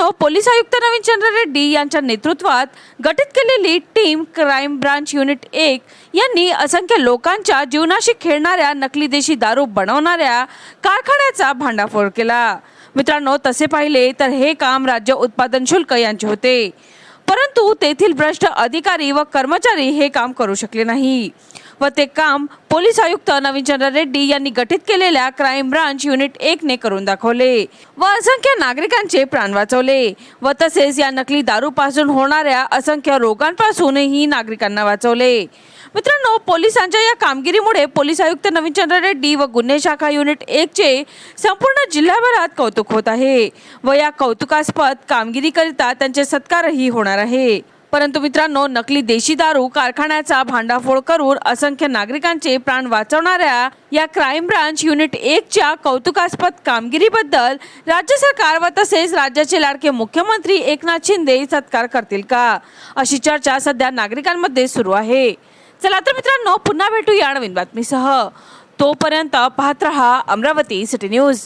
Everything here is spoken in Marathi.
मित्रांनो पोलीस आयुक्त नवीन चंद्र रेड्डी यांच्या नेतृत्वात गठीत केलेली टीम क्राईम ब्रांच युनिट एक यांनी असंख्य लोकांच्या जीवनाशी खेळणाऱ्या नकली देशी दारू बनवणाऱ्या कारखान्याचा भांडाफोड केला. मित्रांनो तसे पाहिले तर हे काम राज्य उत्पादन शुल्क यांचे होते. परंतु तेथील भ्रष्ट अधिकारी व कर्मचारी हे काम करू शकले नाही. व ते काम पोलीस आयुक्त नवीनचंद्र रेड्डी यांनी गठीत केलेल्या क्राईम ब्रांच युनिट एक ने करून दाखवले व असंख्य नागरिकांचे प्राण वाचवले व तसेच या नकली दारूपासून होणाऱ्या असंख्य रोगांपासूनही नागरिकांना वाचवले. मित्रांनो पोलिसांच्या या कामगिरीमुळे पोलीस आयुक्त नवीनचंद्र रेड्डी व गुन्हे शाखा युनिट एक चे संपूर्ण जिल्ह्याभरात कौतुक होत आहे व या कौतुकास्पद कामगिरीकरिता त्यांचे सत्कारही होणार आहे. परंतु मित्रांनो नकली देशी दारू कारखान्याचा भांडाफोड करून असंख्य नागरिकांचे प्राण वाचवणाऱ्या या क्राईम ब्रांच युनिट एकच्या कौतुकास्पद कामगिरीबद्दल राज्य सरकार व तसेच राज्याचे लाडके मुख्यमंत्री एकनाथ शिंदे सत्कार करतील का? अशी चर्चा सध्या नागरिकांमध्ये सुरू आहे. चला तर मित्रांनो पुन्हा भेटूया नवीन बातमीसह. तोपर्यंत पाहत रहा अमरावती सिटी न्यूज.